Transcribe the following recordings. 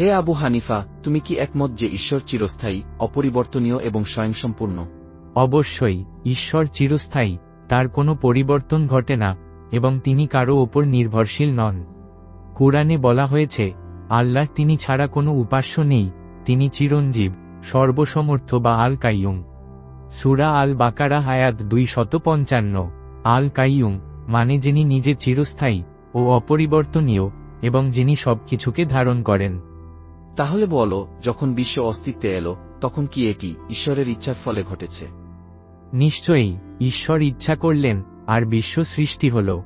হে আবু হানিফা, তুমি কি একমত যে ঈশ্বর চিরস্থায়ী, অপরিবর্তনীয় এবং স্বয়ংসম্পূর্ণ? অবশ্যই, ঈশ্বর চিরস্থায়ী, তার কোনো পরিবর্তন ঘটে না, এবং তিনি কারও ওপর নির্ভরশীল নন। কোরআনে বলা হয়েছে, আল্লাহ তিনি ছাড়া কোনো উপাস্য নেই, তিনি চিরঞ্জীব, সর্বসমর্থ বা আল কাইয়ুম সুরা আল বাকারা হায়াত দুই শত পঞ্চান্ন আল কাইয়ুম মানে যিনি নিজে চিরস্থায়ী ও অপরিবর্তনীয়, এবং যিনি সবকিছুকে ধারণ করেন। তাহলে বলো যখন বিশ্ব অস্তিত্বে এলো তখন কি এটি ঈশ্বরের ইচ্ছার ফলে ঘটেছে? নিশ্চয়ই ঈশ্বর ইচ্ছা করলেন আর বিশ্ব সৃষ্টি হল।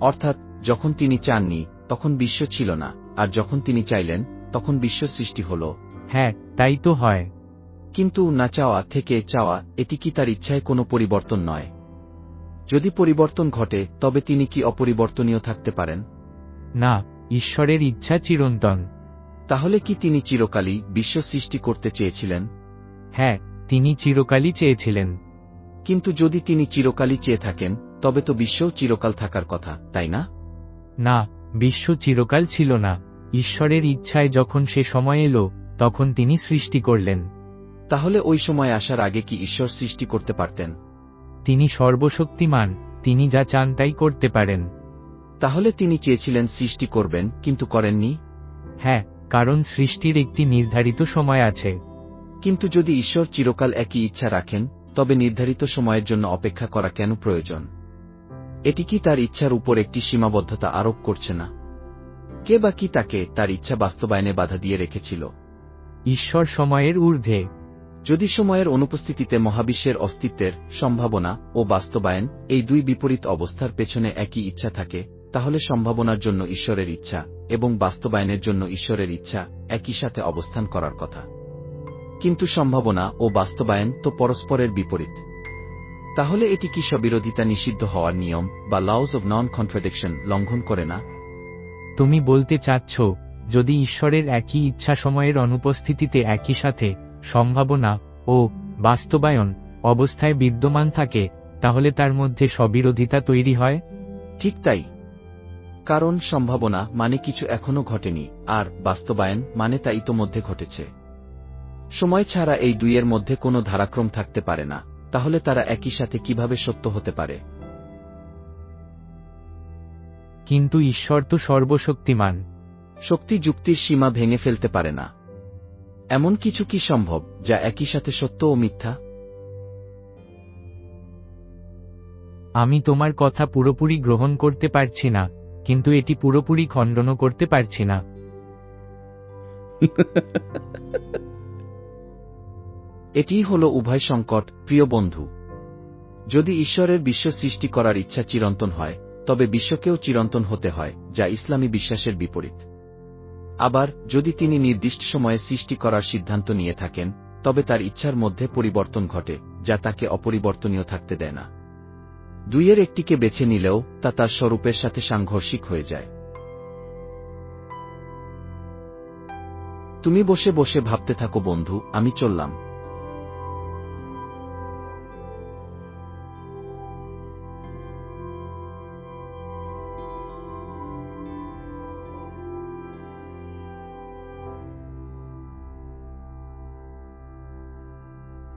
অর্থাৎ যখন তিনি চাননি তখন বিশ্ব ছিল না আর যখন তিনি চাইলেন তখন বিশ্ব সৃষ্টি হল। হ্যাঁ তাই তো হয়। কিন্তু না চাওয়া থেকে চাওয়া এটি কি তার ইচ্ছায় কোনো পরিবর্তন নয়? যদি পরিবর্তন ঘটে তবে তিনি কি অপরিবর্তনীয় থাকতে পারেন? না ঈশ্বরের ইচ্ছা চিরন্তন। তাহলে কি তিনি চিরকালই বিশ্ব সৃষ্টি করতে চেয়েছিলেন? হ্যাঁ তিনি চিরকালই চেয়েছিলেন। কিন্তু যদি তিনি চিরকালই চেয়ে থাকেন তবে তো বিশ্বও চিরকাল থাকার কথা তাই না? না বিশ্ব চিরকাল ছিল না। ঈশ্বরের ইচ্ছায় যখন সে সময় এলো তখন তিনি সৃষ্টি করলেন। তাহলে ওই সময় আসার আগে কি ঈশ্বর সৃষ্টি করতে পারতেন? তিনি সর্বশক্তিমান তিনি যা চান তাই করতে পারেন। তাহলে তিনি চেয়েছিলেন সৃষ্টি করবেন কিন্তু করেননি? হ্যাঁ কারণ সৃষ্টির একটি নির্ধারিত সময় আছে। কিন্তু যদি ঈশ্বর চিরকাল একই ইচ্ছা রাখেন তবে নির্ধারিত সময়ের জন্য অপেক্ষা করা কেন প্রয়োজন? এটি কি তার ইচ্ছার উপর একটি সীমাবদ্ধতা আরোপ করছে না? কে বা কি তাকে তার ইচ্ছা বাস্তবায়নে বাধা দিয়ে রেখেছিল? ঈশ্বর সময়ের ঊর্ধ্বে। যদি সময়ের অনুপস্থিতিতে মহাবিশ্বের অস্তিত্বের সম্ভাবনা ও বাস্তবায়ন এই দুই বিপরীত অবস্থার পেছনে একই ইচ্ছা থাকে তাহলে সম্ভাবনার জন্য ঈশ্বরের ইচ্ছা এবং বাস্তবায়নের জন্য ঈশ্বরের ইচ্ছা একই সাথে অবস্থান করার কথা। কিন্তু সম্ভাবনা ও বাস্তবায়ন তো পরস্পরের বিপরীত। তাহলে এটি কি স্ববিরোধিতা নিষিদ্ধ হওয়ার নিয়ম বা লউজ অব নন কন্ট্রাডিকশন লঙ্ঘন করে না? তুমি বলতে চাচ্ছ যদি ঈশ্বরের একই ইচ্ছা সময়ের অনুপস্থিতিতে একই সাথে সম্ভাবনা ও বাস্তবায়ন অবস্থায় বিদ্যমান থাকে তাহলে তার মধ্যে স্ববিরোধিতা তৈরি হয়? ঠিক তাই। কারণ সম্ভাবনা মানে কিছু এখনও ঘটেনি আর বাস্তবায়ন মানে তা ইতোমধ্যে ঘটেছে। সময় ছাড়া এই দুইয়ের মধ্যে কোনো ধারাক্রম থাকতে পারে না তাহলে তারা একই সাথে কীভাবে সত্য হতে পারে? কিন্তু ঈশ্বর তো সর্বশক্তিমান। শক্তি যুক্তির সীমা ভেঙে ফেলতে পারে না। এমন কিছু কি সম্ভব যা একই সাথে সত্য ও মিথ্যা? আমি তোমার কথা পুরোপুরি গ্রহণ করতে পারছি না। কিন্তু এটি পুরোপুরি খণ্ডনও করতে পারছি না। এটিই হল উভয় সংকট, প্রিয় বন্ধু। যদি ঈশ্বরের বিশ্ব সৃষ্টি করার ইচ্ছা চিরন্তন হয়, তবে বিশ্বকেও চিরন্তন হতে হয়, যা ইসলামী বিশ্বাসের বিপরীত। আবার, যদি তিনি নির্দিষ্ট সময়ে সৃষ্টি করার সিদ্ধান্ত নিয়ে থাকেন, তবে তার ইচ্ছার মধ্যে পরিবর্তন ঘটে, যা তাকে অপরিবর্তনীয় থাকতে দেয় না। দুইয়ের একটিকে বেছে নিলেও তা তার স্বরূপের সাথে সাংঘর্ষিক হয়ে যায়। তুমি বসে বসে ভাবতে থাকো, বন্ধু, আমি চললাম।